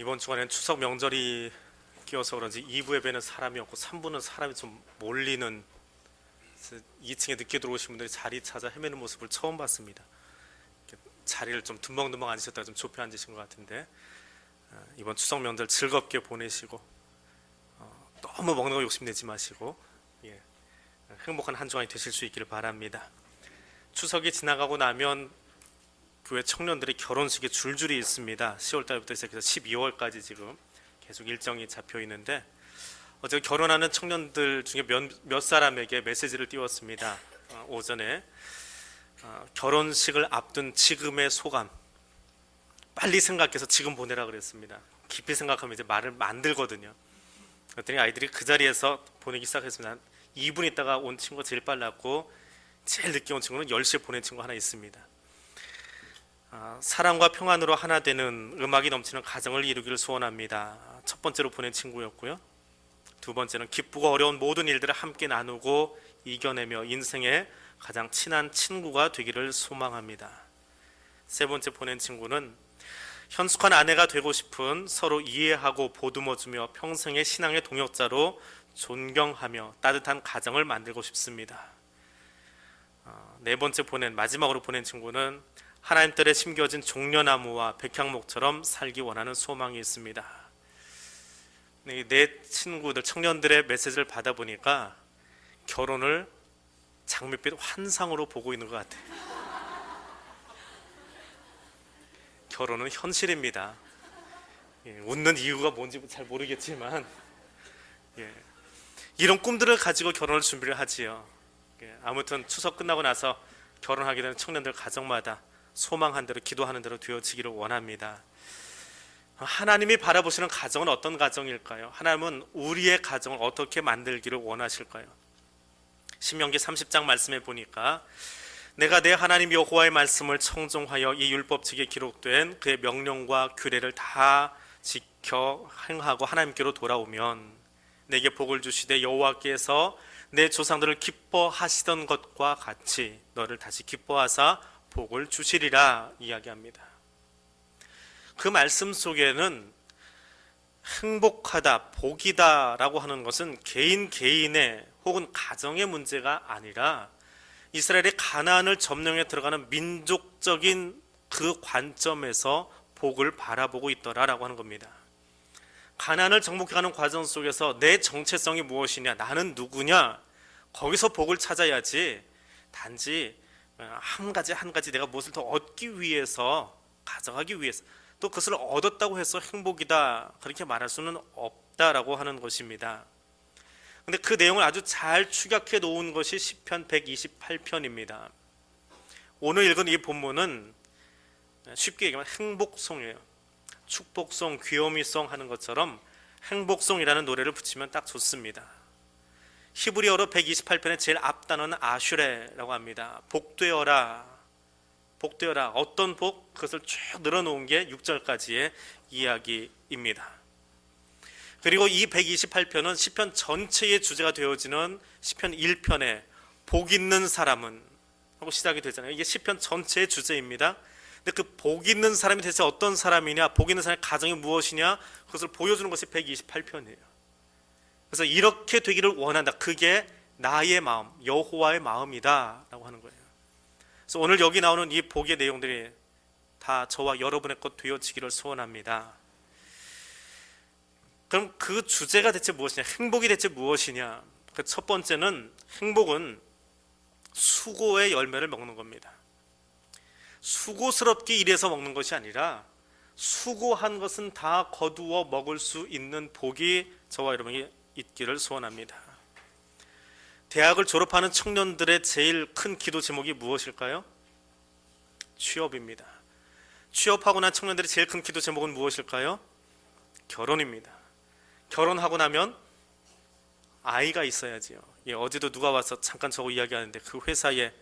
이번 주간엔 추석 명절이 끼어서 그런지 2부 예배는 사람이 없고 3부는 사람이 좀 몰리는 2층에 늦게 들어오신 분들이 자리 찾아 헤매는 모습을 처음 봤습니다. 자리를 좀 듬벙듬벙 앉으셨다가 좀 좁혀 앉으신 것 같은데 어, 이번 추석 명절 즐겁게 보내시고 어, 너무 먹는 거 욕심내지 마시고 예, 행복한 한 주간이 되실 수 있기를 바랍니다. 추석이 지나가고 나면 교회 청년들이 결혼식에 줄줄이 있습니다. 10월 달부터 시작해서 12월까지 지금 계속 일정이 잡혀 있는데 어제 결혼하는 청년들 중에 몇, 몇 사람에게 메시지를 띄웠습니다. 어, 오전에 어, 결혼식을 앞둔 지금의 소감 빨리 생각해서 지금 보내라 그랬습니다. 깊이 생각하면 이제 말을 만들거든요. 그랬더니 아이들이 그 자리에서 보내기 시작했습니다. 2분 있다가 온 친구가 제일 빨랐고 제일 늦게 온 친구는 10시에 보낸 친구 하나 있습니다. 아, 사랑과 평안으로 하나 되는 음악이 넘치는 가정을 이루기를 소원합니다. 첫 번째로 보낸 친구였고요. 두 번째는 기쁘고 어려운 모든 일들을 함께 나누고 이겨내며 인생의 가장 친한 친구가 되기를 소망합니다. 세 번째 보낸 친구는 현숙한 아내가 되고 싶은 서로 이해하고 보듬어주며 평생의 신앙의 동역자로 존경하며 따뜻한 가정을 만들고 싶습니다. 어, 네 번째 보낸 마지막으로 보낸 친구는 하나님 뜰에 심겨진 종려나무와 백향목처럼 살기 원하는 소망이 있습니다. 네, 내 친구들 청년들의 메시지를 받아 보니까 결혼을 장밋빛 환상으로 보고 있는 것 같아요. 결혼은 현실입니다. 예, 웃는 이유가 뭔지 잘 모르겠지만 예, 이런 꿈들을 가지고 결혼을 준비를 하지요. 예, 아무튼 추석 끝나고 나서 결혼하게 되는 청년들 가정마다 소망한 대로 기도하는 대로 되어지기를 원합니다. 하나님이 바라보시는 가정은 어떤 가정일까요? 하나님은 우리의 가정을 어떻게 만들기를 원하실까요? 신명기 30장 말씀에 보니까 내가 내 하나님 여호와의 말씀을 청종하여 이 율법책에 기록된 그의 명령과 규례를 다 지켜 행하고 하나님께로 돌아오면 내게 복을 주시되 여호와께서 내 조상들을 기뻐하시던 것과 같이 너를 다시 기뻐하사 복을 주시리라 이야기합니다. 그 말씀 속에는 행복하다, 복이다 라고 하는 것은 개인 개인의 혹은 가정의 문제가 아니라 이스라엘이 가나안을 점령해 들어가는 민족적인 그 관점에서 복을 바라보고 있더라라고 하는 겁니다. 가나안을 정복해가는 과정 속에서 내 정체성이 무엇이냐, 나는 누구냐, 거기서 복을 찾아야지. 단지 한 가지 한 가지 내가 무엇을 더 얻기 위해서 가져가기 위해서 또 그것을 얻었다고 해서 행복이다 그렇게 말할 수는 없다라고 하는 것입니다. 근데 그 내용을 아주 잘 축약해 놓은 것이 시편 128편입니다. 오늘 읽은 이 본문은 쉽게 얘기하면 행복송이에요. 축복송, 귀요미송 하는 것처럼 행복송이라는 노래를 붙이면 딱 좋습니다. 히브리어로 128편의 제일 앞단어는 아슈레라고 합니다. 복되어라. 복되어라. 어떤 복? 그것을 쭉 늘어놓은 게 6절까지의 이야기입니다. 그리고 이 128편은 시편 전체의 주제가 되어지는 시편 1편에 복 있는 사람은 하고 시작이 되잖아요. 이게 시편 전체의 주제입니다. 근데 그 복 있는 사람이 대체 어떤 사람이냐, 복 있는 사람의 가정이 무엇이냐, 그것을 보여주는 것이 128편이에요. 그래서 이렇게 되기를 원한다. 그게 나의 마음, 여호와의 마음이다라고 하는 거예요. 그래서 오늘 여기 나오는 이 복의 내용들이 다 저와 여러분의 것 되어지기를 소원합니다. 그럼 그 주제가 대체 무엇이냐? 행복이 대체 무엇이냐? 그 첫 번째는 행복은 수고의 열매를 먹는 겁니다. 수고스럽게 일해서 먹는 것이 아니라 수고한 것은 다 거두어 먹을 수 있는 복이 저와 여러분이 있기를 소원합니다. 대학을 졸업하는 청년들의 제일 큰 기도 제목이 무엇일까요? 취업입니다. 취업하고 난 청년들의 제일 큰 기도 제목은 무엇일까요? 결혼입니다. 결혼하고 나면 아이가 있어야지요. 예, 어제도 누가 와서 잠깐 저거 이야기하는데 그 회사의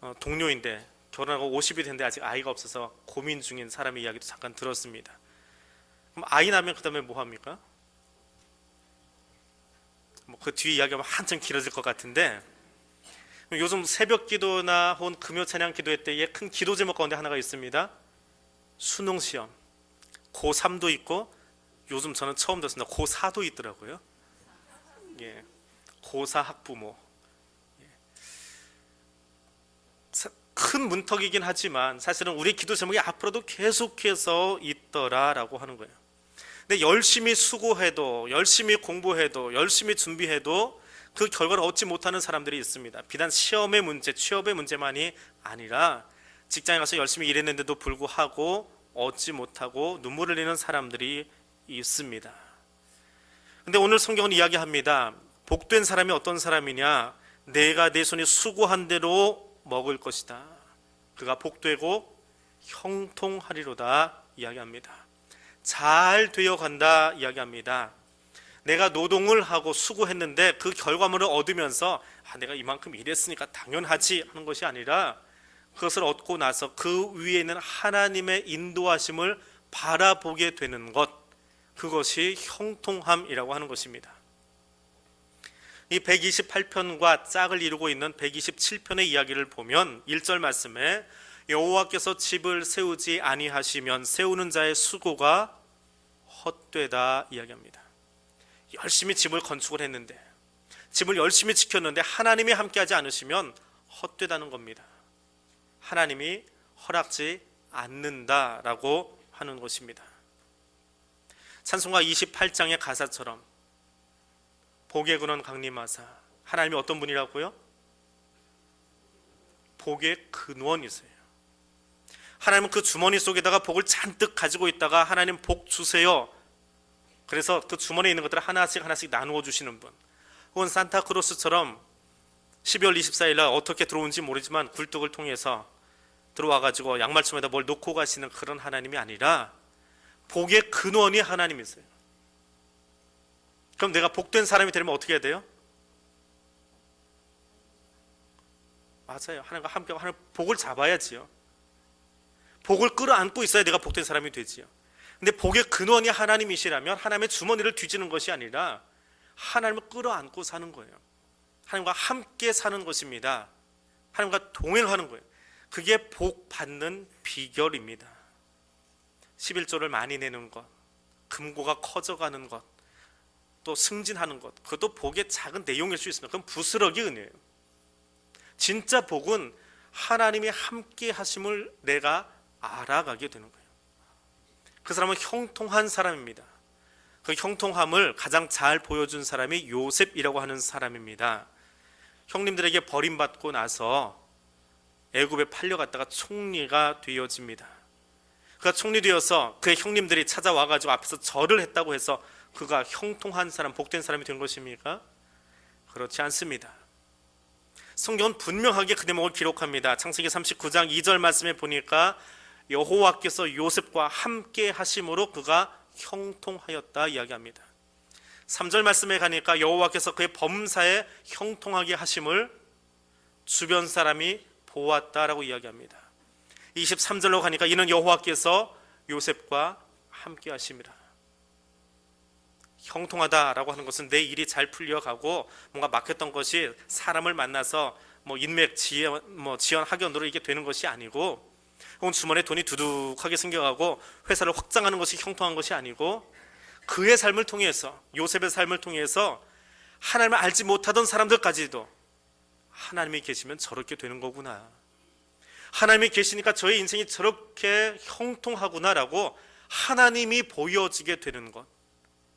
어, 동료인데 결혼하고 50이 됐는데 아직 아이가 없어서 고민 중인 사람의 이야기도 잠깐 들었습니다. 그럼 아이 나면 그 다음에 뭐 합니까? 뭐그 뒤에 이야기하면 한참 길어질 것 같은데 요즘 새벽 기도나 혹은 금요 찬양 기도회 때에 큰 기도 제목 가운데 하나가 있습니다. 수능 시험. 고3도 있고 요즘 저는 처음 듣습니다. 고사도 있더라고요. 예, 고사 학부모. 예. 사- 큰 문턱이긴 하지만 사실은 우리 기도 제목이 앞으로도 계속해서 있더라라고 하는 거예요. 근데 열심히 수고해도 열심히 공부해도 열심히 준비해도 그 결과를 얻지 못하는 사람들이 있습니다. 비단 시험의 문제, 취업의 문제만이 아니라 직장에 가서 열심히 일했는데도 불구하고 얻지 못하고 눈물을 흘리는 사람들이 있습니다. 근데 오늘 성경은 이야기합니다. 복된 사람이 어떤 사람이냐? 내가 내 손이 수고한 대로 먹을 것이다. 그가 복되고 형통하리로다 이야기합니다. 잘 되어 간다 이야기합니다. 내가 노동을 하고 수고했는데 그 결과물을 얻으면서 아, 내가 이만큼 일했으니까 당연하지 하는 것이 아니라 그것을 얻고 나서 그 위에 있는 하나님의 인도하심을 바라보게 되는 것 그것이 형통함이라고 하는 것입니다. 이 128편과 짝을 이루고 있는 127편의 이야기를 보면 1절 말씀에 여호와께서 집을 세우지 아니하시면 세우는 자의 수고가 헛되다 이야기합니다. 열심히 집을 건축을 했는데 집을 열심히 지켰는데 하나님이 함께하지 않으시면 헛되다는 겁니다. 하나님이 허락지 않는다라고 하는 것입니다. 찬송가 28장의 가사처럼 복의 근원 강림하사 하나님이 어떤 분이라고요? 복의 근원이세요. 하나님은 그 주머니 속에다가 복을 잔뜩 가지고 있다가 하나님 복 주세요. 그래서 그 주머니에 있는 것들을 하나씩 하나씩 나누어 주시는 분. 혹은 산타크로스처럼 12월 24일 날 어떻게 들어온지 모르지만 굴뚝을 통해서 들어와 가지고 양말춤에다 뭘 놓고 가시는 그런 하나님이 아니라 복의 근원이 하나님이세요. 그럼 내가 복된 사람이 되려면 어떻게 해야 돼요? 맞아요. 하나님과 함께 하는 복을 잡아야지요. 복을 끌어안고 있어야 내가 복된 사람이 되지요. 근데 복의 근원이 하나님이시라면 하나님의 주머니를 뒤지는 것이 아니라 하나님을 끌어안고 사는 거예요. 하나님과 함께 사는 것입니다. 하나님과 동행하는 거예요. 그게 복 받는 비결입니다. 11조를 많이 내는 것, 금고가 커져가는 것, 또 승진하는 것, 그것도 복의 작은 내용일 수 있습니다. 그건 부스러기 은혜예요. 진짜 복은 하나님이 함께 하심을 내가 알아가게 되는 거예요. 그 사람은 형통한 사람입니다. 그 형통함을 가장 잘 보여준 사람이 요셉이라고 하는 사람입니다. 형님들에게 버림받고 나서 애굽에 팔려갔다가 총리가 되어집니다. 그가 총리 되어서 그의 형님들이 찾아와 가지고 앞에서 절을 했다고 해서 그가 형통한 사람, 복된 사람이 된 것입니까? 그렇지 않습니다. 성경은 분명하게 그 대목을 기록합니다. 창세기 39장 2절 말씀에 보니까 여호와께서 요셉과 함께 하심으로 그가 형통하였다 이야기합니다. 3절 말씀에 가니까 여호와께서 그의 범사에 형통하게 하심을 주변 사람이 보았다라고 이야기합니다. 23절로 가니까 이는 여호와께서 요셉과 함께 하심이라. 형통하다라고 하는 것은 내 일이 잘 풀려가고 뭔가 막혔던 것이 사람을 만나서 뭐 인맥 지연 뭐 지연 학연으로 이게 되는 것이 아니고 혹은 주머니에 돈이 두둑하게 생겨가고 회사를 확장하는 것이 형통한 것이 아니고 그의 삶을 통해서 요셉의 삶을 통해서 하나님을 알지 못하던 사람들까지도 하나님이 계시면 저렇게 되는 거구나. 하나님이 계시니까 저의 인생이 저렇게 형통하구나라고 하나님이 보여지게 되는 것.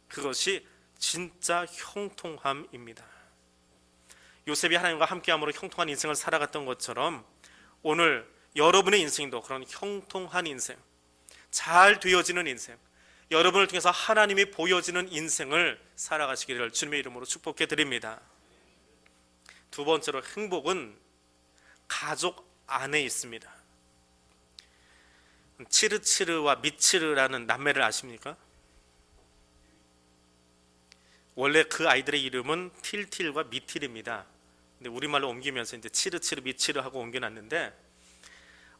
그것이 진짜 형통함입니다. 요셉이 하나님과 함께함으로 형통한 인생을 살아갔던 것처럼 오늘 여러분의 인생도 그런 형통한 인생, 잘 되어지는 인생, 여러분을 통해서 하나님이 보여지는 인생을 살아가시기를 주님의 이름으로 축복해 드립니다. 두 번째로 행복은 가족 안에 있습니다. 치르치르와 미치르라는 남매를 아십니까? 원래 그 아이들의 이름은 틸틸과 미틸입니다. 근데 우리말로 옮기면서 이제 치르치르 미치르 하고 옮겨놨는데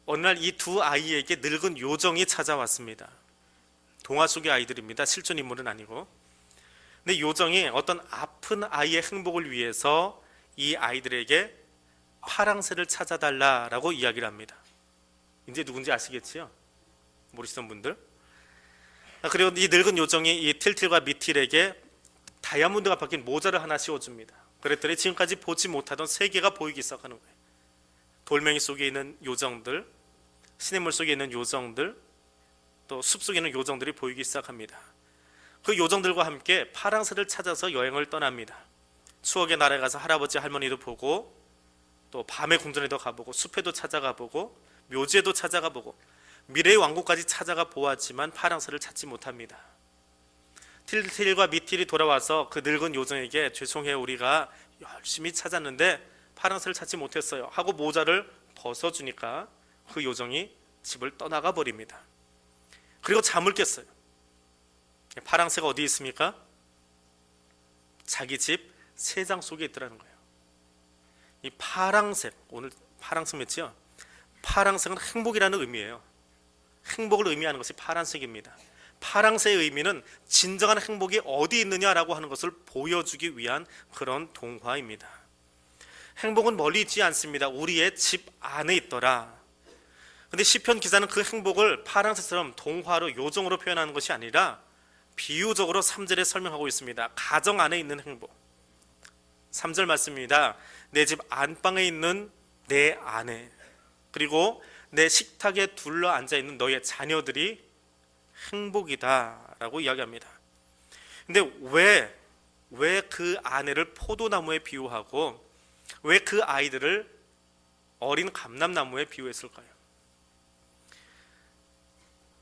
어느 날 이 두 아이에게 늙은 요정이 찾아왔습니다. 동화 속의 아이들입니다. 실존 인물은 아니고. 근데 요정이 어떤 아픈 아이의 행복을 위해서 이 아이들에게 파랑새를 찾아달라라고 이야기를 합니다. 이제 누군지 아시겠지요? 모르시던 분들. 그리고 이 늙은 요정이 이 틸틸과 미틸에게 다이아몬드가 박힌 모자를 하나 씌워줍니다. 그랬더니 지금까지 보지 못하던 세계가 보이기 시작하는 거예요. 돌멩이 속에 있는 요정들, 시냇물 속에 있는 요정들, 또 숲 속에 있는 요정들이 보이기 시작합니다. 그 요정들과 함께 파랑새를 찾아서 여행을 떠납니다. 추억의 나라에 가서 할아버지 할머니도 보고 또 밤의 궁전에도 가보고 숲에도 찾아가 보고 묘지에도 찾아가 보고 미래의 왕국까지 찾아가 보았지만 파랑새를 찾지 못합니다. 틸틸과 미틸이 돌아와서 그 늙은 요정에게 죄송해요 우리가 열심히 찾았는데 파랑새를 찾지 못했어요 하고 모자를 벗어주니까 그 요정이 집을 떠나가 버립니다. 그리고 잠을 깼어요. 파랑새가 어디 있습니까? 자기 집 세장 속에 있더라는 거예요. 이 파랑색 오늘 파랑색 맺지요? 파랑색은 행복이라는 의미예요. 행복을 의미하는 것이 파란색입니다. 파랑새의 의미는 진정한 행복이 어디 있느냐라고 하는 것을 보여주기 위한 그런 동화입니다. 행복은 멀리 있지 않습니다. 우리의 집 안에 있더라. 근데 시편 기자는 그 행복을 파랑새처럼 동화로 요정으로 표현하는 것이 아니라 비유적으로 3절에 설명하고 있습니다. 가정 안에 있는 행복. 3절 말씀입니다. 내 집 안방에 있는 내 아내 그리고 내 식탁에 둘러 앉아 있는 너의 자녀들이 행복이다라고 이야기합니다. 근데 왜 왜 그 아내를 포도나무에 비유하고 왜 그 아이들을 어린 감람나무에 비유했을까요?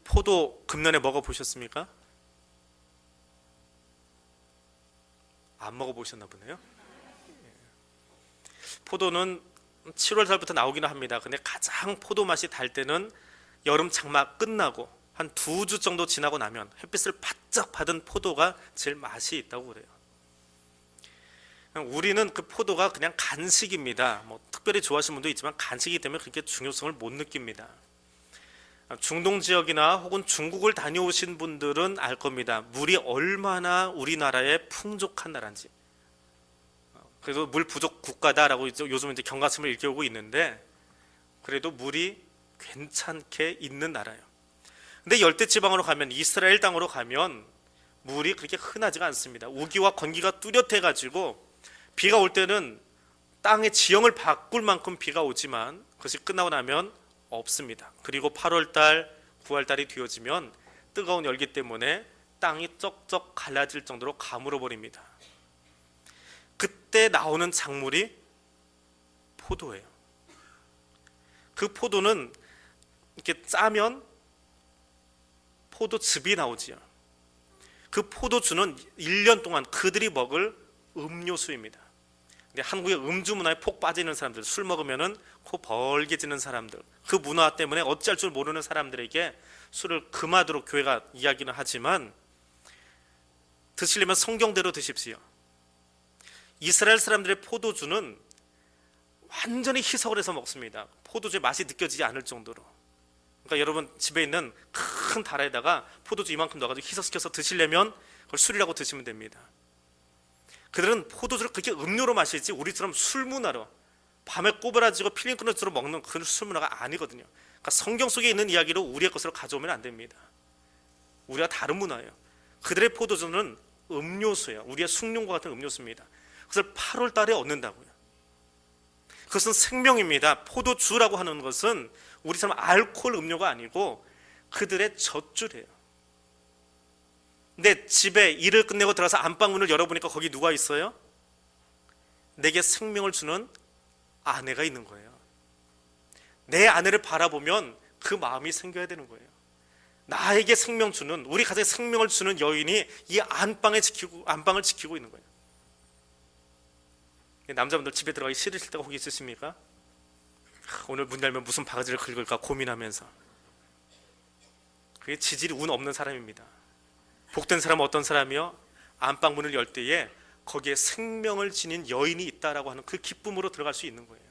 포도 금년에 먹어 보셨습니까? 안 먹어 보셨나 보네요. 포도는 7월 달부터 나오기는 합니다. 근데 가장 포도 맛이 달 때는 여름 장마 끝나고 한 두 주 정도 지나고 나면 햇빛을 바짝 받은 포도가 제일 맛이 있다고 그래요. 우리는 그 포도가 그냥 간식입니다. 뭐 특별히 좋아하시는 분도 있지만 간식이기 때문에 그렇게 중요성을 못 느낍니다. 중동 지역이나 혹은 중국을 다녀오신 분들은 알 겁니다. 물이 얼마나 우리나라에 풍족한 나라인지. 그래서 물 부족 국가다라고 요즘 이제 경각심을 일깨우고 있는데 그래도 물이 괜찮게 있는 나라예요. 근데 열대 지방으로 가면 이스라엘 땅으로 가면 물이 그렇게 흔하지가 않습니다. 우기와 건기가 뚜렷해 가지고 비가 올 때는 땅의 지형을 바꿀 만큼 비가 오지만 그것이 끝나고 나면 없습니다. 그리고 8월 달, 9월 달이 뒤어지면 뜨거운 열기 때문에 땅이 쩍쩍 갈라질 정도로 가물어 버립니다. 그때 나오는 작물이 포도예요. 그 포도는 이렇게 짜면 포도즙이 나오지요. 그 포도주는 1년 동안 그들이 먹을 음료수입니다. 근데 한국의 음주 문화에 폭 빠지는 사람들, 술 먹으면은 코 벌게지는 사람들, 그 문화 때문에 어찌할 줄 모르는 사람들에게 술을 금하도록 교회가 이야기는 하지만 드시려면 성경대로 드십시오. 이스라엘 사람들의 포도주는 완전히 희석을 해서 먹습니다. 포도주의 맛이 느껴지지 않을 정도로. 그러니까 여러분 집에 있는 큰 다라에다가 포도주 이만큼 넣어가지고 희석시켜서 드시려면 그걸 술이라고 드시면 됩니다. 그들은 포도주를 그렇게 음료로 마시지 우리처럼 술 문화로 밤에 꼬부라지고 필링 끊어주로 먹는 그런 술 문화가 아니거든요. 그러니까 성경 속에 있는 이야기로 우리의 것으로 가져오면 안 됩니다. 우리가 다른 문화예요. 그들의 포도주는 음료수예요. 우리의 숭늉과 같은 음료수입니다. 그것을 8월 달에 얻는다고요. 그것은 생명입니다. 포도주라고 하는 것은 우리처럼 알코올 음료가 아니고 그들의 젖줄이에요. 근데 집에 일을 끝내고 들어가서 안방 문을 열어보니까 거기 누가 있어요? 내게 생명을 주는 아내가 있는 거예요. 내 아내를 바라보면 그 마음이 생겨야 되는 거예요. 나에게 생명 주는 우리 가정에 생명을 주는 여인이 이 안방에 지키고 안방을 지키고 있는 거예요. 남자분들 집에 들어가기 싫으실 때가 혹 있으십니까? 오늘 문 열면 무슨 바가지를 긁을까 고민하면서 그게 지질이 운 없는 사람입니다. 복된 사람은 어떤 사람이요? 안방 문을 열 때에 거기에 생명을 지닌 여인이 있다라고 하는 그 기쁨으로 들어갈 수 있는 거예요.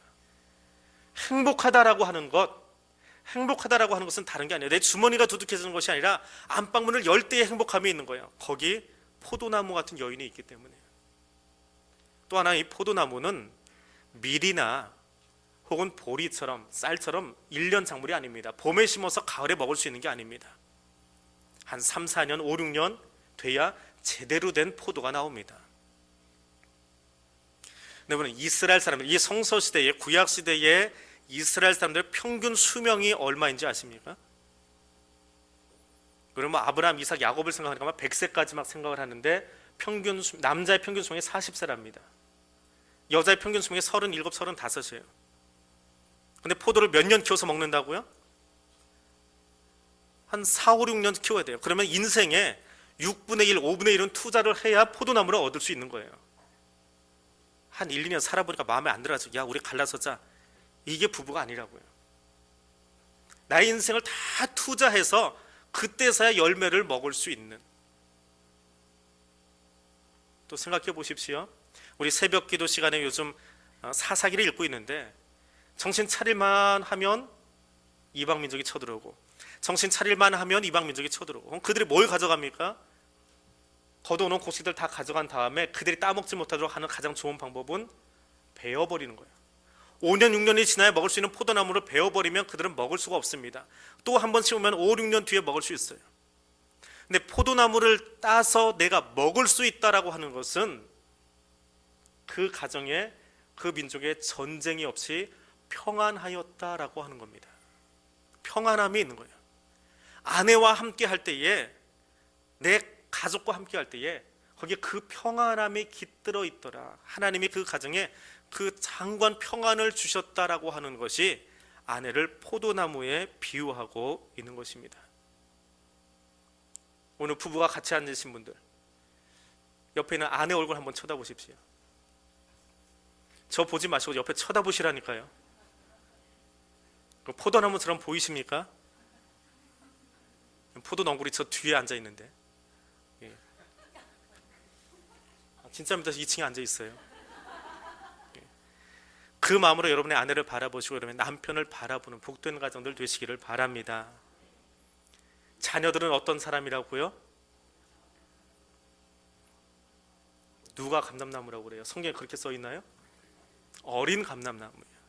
행복하다라고 하는 것, 행복하다라고 하는 것은 다른 게 아니에요. 내 주머니가 두둑해지는 것이 아니라 안방 문을 열 때의 행복함이 있는 거예요. 거기 포도나무 같은 여인이 있기 때문에. 또 하나 이 포도나무는 밀이나 혹은 보리처럼 쌀처럼 1년 작물이 아닙니다. 봄에 심어서 가을에 먹을 수 있는 게 아닙니다. 한 3, 4년, 5, 6년 돼야 제대로 된 포도가 나옵니다. 여러분 이스라엘 사람들 이 성서 시대의 구약 시대의 이스라엘 사람들의 평균 수명이 얼마인지 아십니까? 그러면 아브라함, 이삭, 야곱을 생각하니까 100세까지 막 생각을 하는데 평균 수, 남자의 평균 수명이 40세랍니다. 여자의 평균 수명이 37, 35이에요. 근데 포도를 몇 년 키워서 먹는다고요? 한 4, 5, 6년 키워야 돼요. 그러면 인생에 6분의 1, 5분의 1은 투자를 해야 포도나무를 얻을 수 있는 거예요. 한 1, 2년 살아보니까 마음에 안 들어서 야 우리 갈라서 자 이게 부부가 아니라고요. 나의 인생을 다 투자해서 그때서야 열매를 먹을 수 있는 또 생각해 보십시오. 우리 새벽 기도 시간에 요즘 어, 사사기를 읽고 있는데 정신 차릴만 하면 이방 민족이 쳐들어오고 정신 차릴만 하면 이방 민족이 쳐들어오고 그들이 뭘 가져갑니까? 걷어놓은 곡식들 다 가져간 다음에 그들이 따먹지 못하도록 하는 가장 좋은 방법은 베어버리는 거예요. 5년 6년이 지나야 먹을 수 있는 포도나무를 베어버리면 그들은 먹을 수가 없습니다. 또 한 번 심으면 5, 6년 뒤에 먹을 수 있어요. 근데 포도나무를 따서 내가 먹을 수 있다라고 하는 것은 그 가정에 그 민족의 전쟁이 없이 평안하였다라고 하는 겁니다. 평안함이 있는 거예요. 아내와 함께 할 때에 내 가족과 함께 할 때에 거기에 그 평안함이 깃들어 있더라. 하나님이 그 가정에 그 장관 평안을 주셨다라고 하는 것이 아내를 포도나무에 비유하고 있는 것입니다. 오늘 부부가 같이 앉으신 분들 옆에 있는 아내 얼굴 한번 쳐다보십시오. 저 보지 마시고 옆에 쳐다보시라니까요. 그 포도나무처럼 보이십니까? 포도 넝굴이 저 뒤에 앉아 있는데. 예. 아, 진짜입니다. 2층에 앉아 있어요. 예. 그 마음으로 여러분의 아내를 바라보시고 여러분의 남편을 바라보는 복된 가정들 되시기를 바랍니다. 자녀들은 어떤 사람이라고요? 누가 감람나무라고 그래요? 성경에 그렇게 써 있나요? 어린 감람나무예요.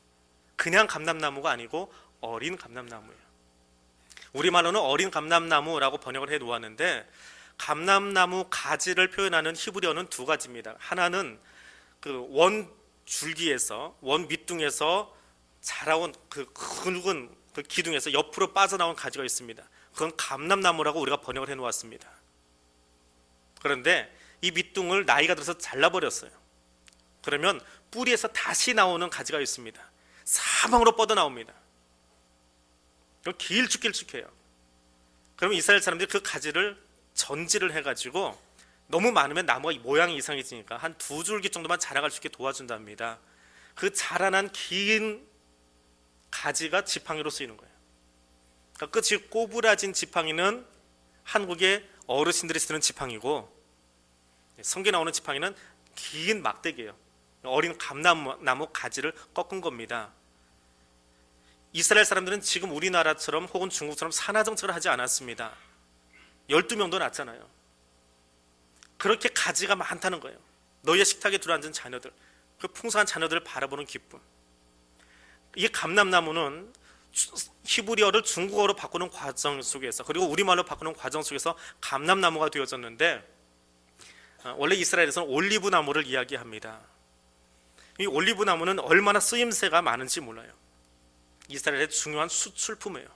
그냥 감람나무가 아니고 어린 감람나무예요. 우리말로는 어린 감람나무라고 번역을 해 놓았는데 감람나무 가지를 표현하는 히브리어는 두 가지입니다. 하나는 그 원 줄기에서 원 밑둥에서 자라온 그 굵은 그 기둥에서 옆으로 빠져나온 가지가 있습니다. 그건 감람나무라고 우리가 번역을 해 놓았습니다. 그런데 이 밑둥을 나이가 들어서 잘라버렸어요. 그러면 뿌리에서 다시 나오는 가지가 있습니다. 사방으로 뻗어 나옵니다. 길쭉길쭉해요. 그러면 이스라엘 사람들이 그 가지를 전지를 해가지고 너무 많으면 나무가 모양이 이상해지니까 한 두 줄기 정도만 자라갈 수 있게 도와준답니다. 그 자라난 긴 가지가 지팡이로 쓰이는 거예요. 그러니까 끝이 꼬부라진 지팡이는 한국의 어르신들이 쓰는 지팡이고 성게 나오는 지팡이는 긴 막대기예요. 어린 감나무 나무 가지를 꺾은 겁니다. 이스라엘 사람들은 지금 우리나라처럼 혹은 중국처럼 산하 정책을 하지 않았습니다. 12명도 낳잖아요. 그렇게 가지가 많다는 거예요. 너희의 식탁에 들어앉은 자녀들, 그 풍성한 자녀들을 바라보는 기쁨. 이 감람나무는 히브리어를 중국어로 바꾸는 과정 속에서 그리고 우리말로 바꾸는 과정 속에서 감람나무가 되어졌는데 어, 원래 이스라엘에서는 올리브 나무를 이야기합니다. 이 올리브 나무는 얼마나 쓰임새가 많은지 몰라요. 이스라엘의 중요한 수출품이에요.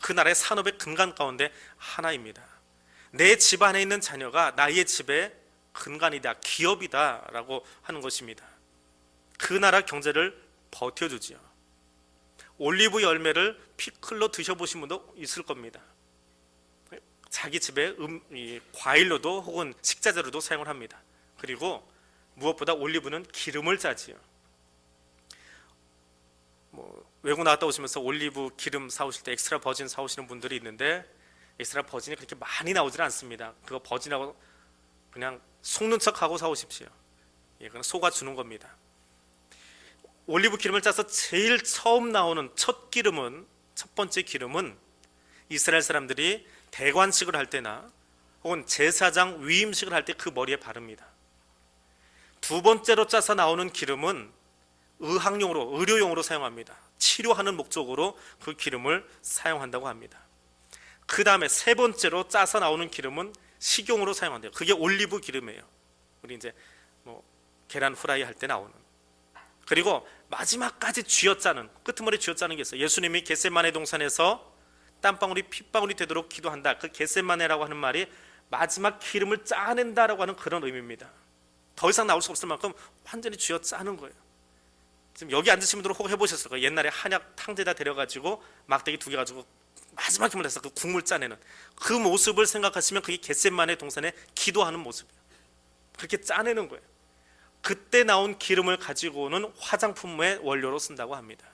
그 나라의 산업의 근간 가운데 하나입니다. 내 집 안에 있는 자녀가 나의 집의 근간이다, 기업이다라고 하는 것입니다. 그 나라 경제를 버텨주지요. 올리브 열매를 피클로 드셔보신 분도 있을 겁니다. 자기 집에 음, 과일로도 혹은 식자재로도 사용을 합니다. 그리고 무엇보다 올리브는 기름을 짜지요. 뭐 외국 나갔다 오시면서 올리브 기름 사오실 때 엑스트라 버진 사오시는 분들이 있는데 엑스트라 버진이 그렇게 많이 나오질 않습니다. 그거 버진하고 그냥 속는 척하고 사오십시오. 예, 그건 속아 주는 겁니다. 올리브 기름을 짜서 제일 처음 나오는 첫 기름은 첫 번째 기름은 이스라엘 사람들이 대관식을 할 때나 혹은 제사장 위임식을 할 때 그 머리에 바릅니다. 두 번째로 짜서 나오는 기름은 의학용으로 의료용으로 사용합니다. 치료하는 목적으로 그 기름을 사용한다고 합니다. 그 다음에 세 번째로 짜서 나오는 기름은 식용으로 사용한대요. 그게 올리브 기름이에요. 우리 이제 뭐 계란 후라이 할 때 나오는. 그리고 마지막까지 쥐어짜는 끄트머리 쥐어짜는 게 있어요. 예수님이 겟세마네 동산에서 땀방울이 핏방울이 되도록 기도한다. 그 겟세마네라고 하는 말이 마지막 기름을 짜낸다라고 하는 그런 의미입니다. 더 이상 나올 수 없을 만큼 완전히 쥐어짜는 거예요. 지금 여기 앉으신 분들은 혹 해보셨을 거예요. 옛날에 한약 탕제다 데려가지고 막대기 두 개 가지고 마지막 힘을 내서 그 국물 짜내는 그 모습을 생각하시면 그게 겟셋만의 동산에 기도하는 모습이에요. 그렇게 짜내는 거예요. 그때 나온 기름을 가지고는 화장품의 원료로 쓴다고 합니다.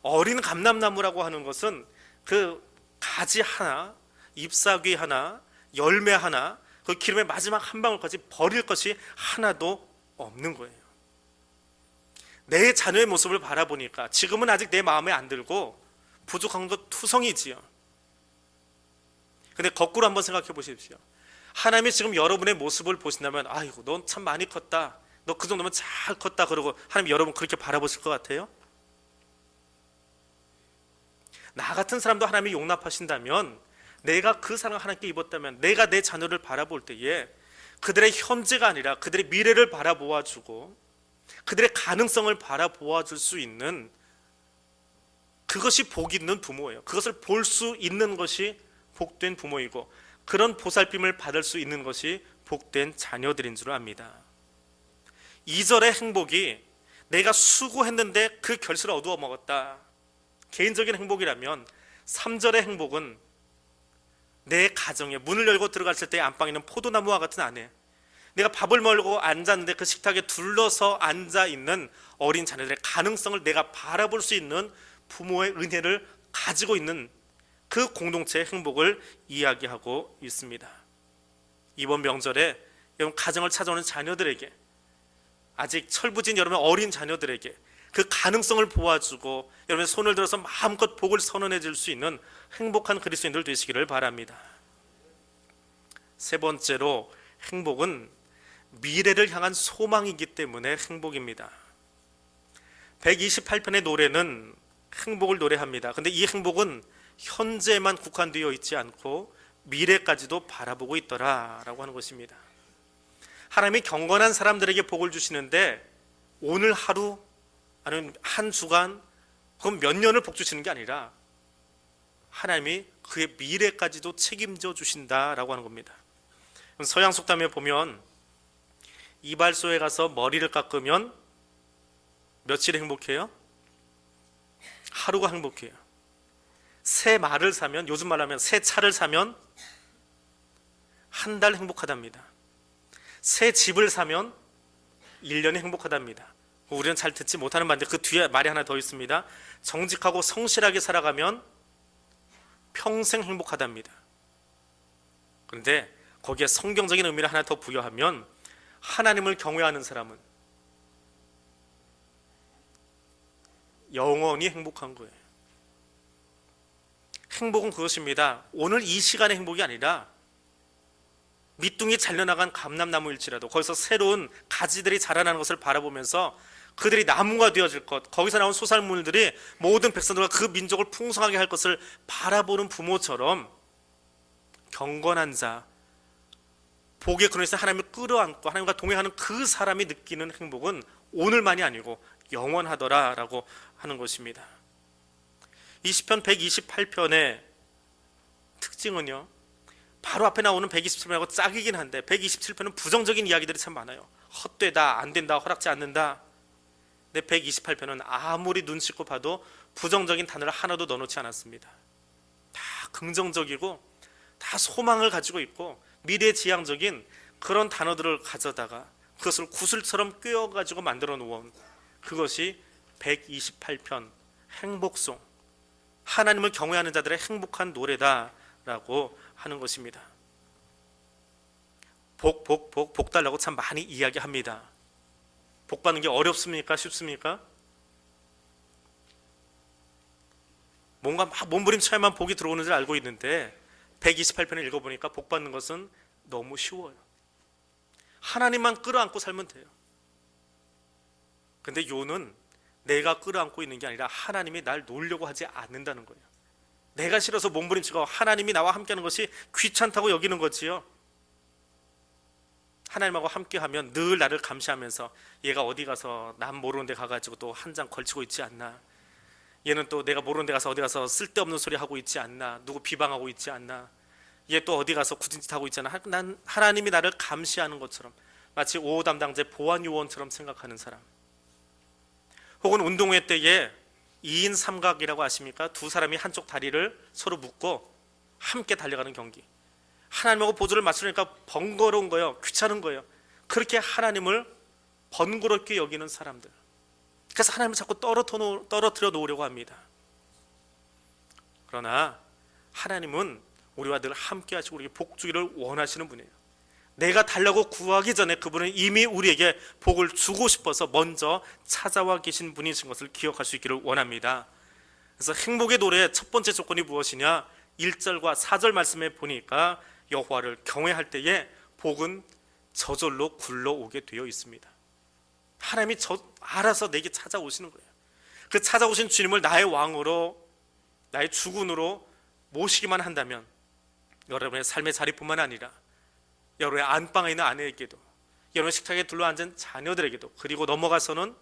어린 감람나무라고 하는 것은 그 가지 하나, 잎사귀 하나, 열매 하나, 그 기름의 마지막 한 방울까지 버릴 것이 하나도 없는 거예요. 내 자녀의 모습을 바라보니까 지금은 아직 내 마음에 안 들고 부족한 것 투성이지요. 근데 거꾸로 한번 생각해 보십시오. 하나님이 지금 여러분의 모습을 보신다면 아이고 넌 참 많이 컸다. 너 그 정도면 잘 컸다 그러고 하나님 여러분 그렇게 바라보실 것 같아요? 나 같은 사람도 하나님이 용납하신다면 내가 그 사랑을 하나님께 입었다면 내가 내 자녀를 바라볼 때에 그들의 현재가 아니라 그들의 미래를 바라보아 주고 그들의 가능성을 바라보아 줄 수 있는 그것이 복 있는 부모예요. 그것을 볼 수 있는 것이 복된 부모이고 그런 보살핌을 받을 수 있는 것이 복된 자녀들인 줄 압니다. 2절의 행복이 내가 수고했는데 그 결실을 얻어 먹었다. 개인적인 행복이라면 3절의 행복은 내 가정에 문을 열고 들어갔을 때 안방에 있는 포도나무와 같은 아내 내가 밥을 먹고 앉았는데 그 식탁에 둘러서 앉아 있는 어린 자녀들의 가능성을 내가 바라볼 수 있는 부모의 은혜를 가지고 있는 그 공동체의 행복을 이야기하고 있습니다. 이번 명절에 여러분 가정을 찾아오는 자녀들에게 아직 철부진 여러분 어린 자녀들에게 그 가능성을 보아주고 여러분 손을 들어서 마음껏 복을 선언해 줄 수 있는 행복한 그리스도인들 되시기를 바랍니다. 세 번째로 행복은 미래를 향한 소망이기 때문에 행복입니다. 128편의 노래는 행복을 노래합니다. 근데 이 행복은 현재만 국한되어 있지 않고 미래까지도 바라보고 있더라라고 하는 것입니다. 하나님이 경건한 사람들에게 복을 주시는데 오늘 하루 아니면 한 주간 그럼 몇 년을 복 주시는 게 아니라 하나님이 그의 미래까지도 책임져 주신다라고 하는 겁니다. 서양 속담에 보면 이발소에 가서 머리를 깎으면 며칠 행복해요? 하루가 행복해요. 새 말을 사면 요즘 말하면 새 차를 사면 한 달 행복하답니다. 새 집을 사면 1년이 행복하답니다. 우리는 잘 듣지 못하는 말인데 그 뒤에 말이 하나 더 있습니다. 정직하고 성실하게 살아가면 평생 행복하답니다. 그런데 거기에 성경적인 의미를 하나 더 부여하면 하나님을 경외하는 사람은 영원히 행복한 거예요. 행복은 그것입니다. 오늘 이 시간의 행복이 아니라 밑둥이 잘려나간 감람나무일지라도 거기서 새로운 가지들이 자라나는 것을 바라보면서 그들이 나무가 되어질 것, 거기서 나온 소살물들이 모든 백성들과 그 민족을 풍성하게 할 것을 바라보는 부모처럼 경건한 자, 복의 근원에서 하나님을 끌어안고 하나님과 동행하는 그 사람이 느끼는 행복은 오늘만이 아니고 영원하더라라고 하는 것입니다. 20편 128편의 특징은요. 바로 앞에 나오는 127편하고 짝이긴 한데 127편은 부정적인 이야기들이 참 많아요. 헛되다, 안 된다, 허락지 않는다. 근데 128편은 아무리 눈 씻고 봐도 부정적인 단어를 하나도 넣어놓지 않았습니다. 다 긍정적이고 다 소망을 가지고 있고 미래지향적인 그런 단어들을 가져다가 그것을 구슬처럼 꿰어가지고 만들어 놓은 그것이 128편 행복송 하나님을 경외하는 자들의 행복한 노래다라고 하는 것입니다. 복, 복, 복, 복 달라고 참 많이 이야기합니다. 복 받는 게 어렵습니까? 쉽습니까? 뭔가 막 몸부림쳐야만 복이 들어오는 줄 알고 있는데 128편을 읽어보니까 복 받는 것은 너무 쉬워요. 하나님만 끌어안고 살면 돼요. 근데 요는 내가 끌어안고 있는 게 아니라 하나님이 날 놓으려고 하지 않는다는 거예요. 내가 싫어서 몸부림치고 하나님이 나와 함께하는 것이 귀찮다고 여기는 거지요. 하나님하고 함께하면 늘 나를 감시하면서 얘가 어디 가서 남 모르는 데 가가지고 또 한 장 걸치고 있지 않나 얘는 또 내가 모르는 데 가서 어디 가서 쓸데없는 소리 하고 있지 않나 누구 비방하고 있지 않나 얘 또 어디 가서 굳은 짓 하고 있잖아 하- 난 하나님이 나를 감시하는 것처럼 마치 5호 담당제 보안 요원처럼 생각하는 사람 혹은 운동회 때에 2인 삼각이라고 아십니까? 두 사람이 한쪽 다리를 서로 묶고 함께 달려가는 경기 하나님하고 보조를 맞추니까 번거로운 거예요. 귀찮은 거예요. 그렇게 하나님을 번거롭게 여기는 사람들. 그래서 하나님을 자꾸 떨어뜨려, 놓으려고 합니다. 그러나 하나님은 우리와 늘 함께 하시고 우리에게 복 주기를 원하시는 분이에요. 내가 달라고 구하기 전에 그분은 이미 우리에게 복을 주고 싶어서 먼저 찾아와 계신 분이신 것을 기억할 수 있기를 원합니다. 그래서 행복의 노래의 첫 번째 조건이 무엇이냐? 1절과 4절 말씀에 보니까 여호와를 경외할 때에 복은 저절로 굴러오게 되어 있습니다. 하나님이 저 알아서 내게 찾아오시는 거예요. 그 찾아오신 주님을 나의 왕으로 나의 주군으로 모시기만 한다면 여러분의 삶의 자리뿐만 아니라 여러분의 안방에 있는 아내에게도 여러분의 식탁에 둘러앉은 자녀들에게도 그리고 넘어가서는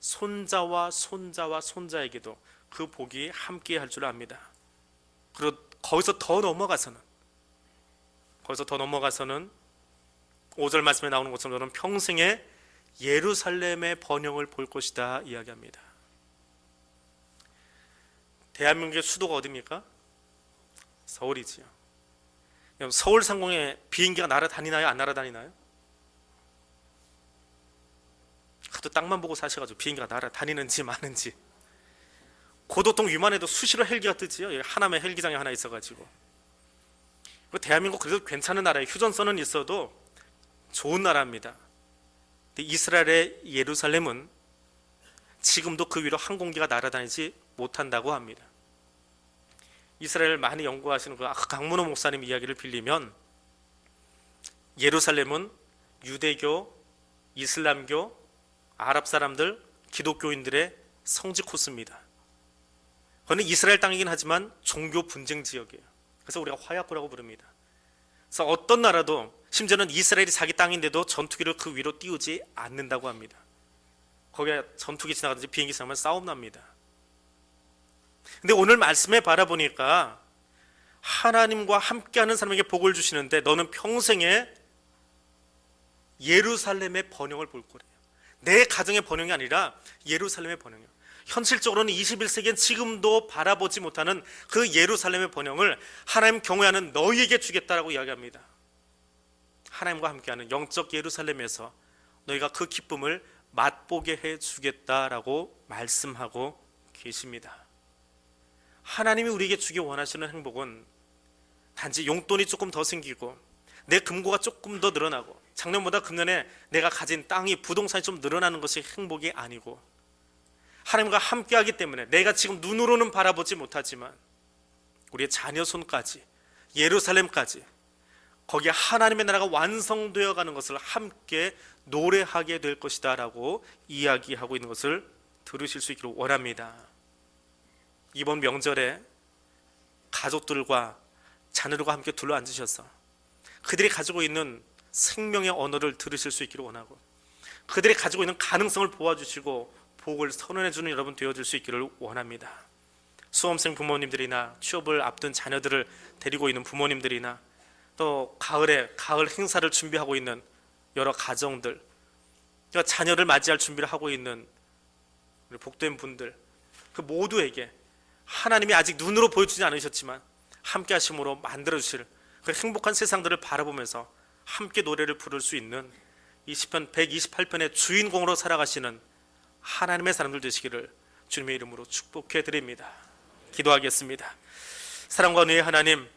손자와 손자와 손자에게도 그 복이 함께 할 줄 압니다. 그리고 거기서 더 넘어가서는 거기서 더 넘어가서는 5절 말씀에 나오는 것처럼 저는 평생에 예루살렘의 번영을 볼 것이다 이야기합니다. 대한민국의 수도가 어디입니까? 서울이지요. 서울 상공에 비행기가 날아다니나요? 안 날아다니나요? 하도 땅만 보고 사셔가지고 비행기가 날아다니는지 마는지 고도통 위만해도 수시로 헬기가 뜨지요. 여기 하남에 헬기장이 하나 있어가지고 그 대한민국 그래도 괜찮은 나라예요. 휴전선은 있어도 좋은 나라입니다. 이스라엘의 예루살렘은 지금도 그 위로 항공기가 날아다니지 못한다고 합니다. 이스라엘을 많이 연구하시는 그 강문호 목사님 이야기를 빌리면 예루살렘은 유대교, 이슬람교, 아랍 사람들, 기독교인들의 성지 코스입니다. 그는 이스라엘 땅이긴 하지만 종교 분쟁 지역이에요. 그래서 우리가 화약고라고 부릅니다. 그래서 어떤 나라도 심지어는 이스라엘이 자기 땅인데도 전투기를 그 위로 띄우지 않는다고 합니다. 거기에 전투기 지나가든지 비행기 지나가면 싸움 납니다. 근데 오늘 말씀에 바라보니까 하나님과 함께하는 사람에게 복을 주시는데 너는 평생에 예루살렘의 번영을 볼 거래요. 내 가정의 번영이 아니라 예루살렘의 번영이요. 현실적으로는 21세기엔 지금도 바라보지 못하는 그 예루살렘의 번영을 하나님 경외하는 너희에게 주겠다라고 이야기합니다. 하나님과 함께하는 영적 예루살렘에서 너희가 그 기쁨을 맛보게 해 주겠다라고 말씀하고 계십니다. 하나님이 우리에게 주기 원하시는 행복은 단지 용돈이 조금 더 생기고 내 금고가 조금 더 늘어나고 작년보다 금년에 내가 가진 땅이 부동산이 좀 늘어나는 것이 행복이 아니고 하나님과 함께하기 때문에 내가 지금 눈으로는 바라보지 못하지만 우리의 자녀 손까지 예루살렘까지 거기에 하나님의 나라가 완성되어 가는 것을 함께 노래하게 될 것이다라고 이야기하고 있는 것을 들으실 수 있기를 원합니다. 이번 명절에 가족들과 자녀들과 함께 둘러 앉으셔서 그들이 가지고 있는 생명의 언어를 들으실 수 있기를 원하고 그들이 가지고 있는 가능성을 보아주시고 복을 선언해 주는 여러분 되어줄 수 있기를 원합니다. 수험생 부모님들이나 취업을 앞둔 자녀들을 데리고 있는 부모님들이나 또 가을에 가을 행사를 준비하고 있는 여러 가정들, 그러니까 자녀를 맞이할 준비를 하고 있는 복된 분들, 그 모두에게 하나님이 아직 눈으로 보여주지 않으셨지만 함께 하심으로 만들어 주실 그 행복한 세상들을 바라보면서 함께 노래를 부를 수 있는 이 시편 128편의 주인공으로 살아가시는 하나님의 사람들 되시기를 주님의 이름으로 축복해 드립니다. 기도하겠습니다. 사랑과 은혜의 하나님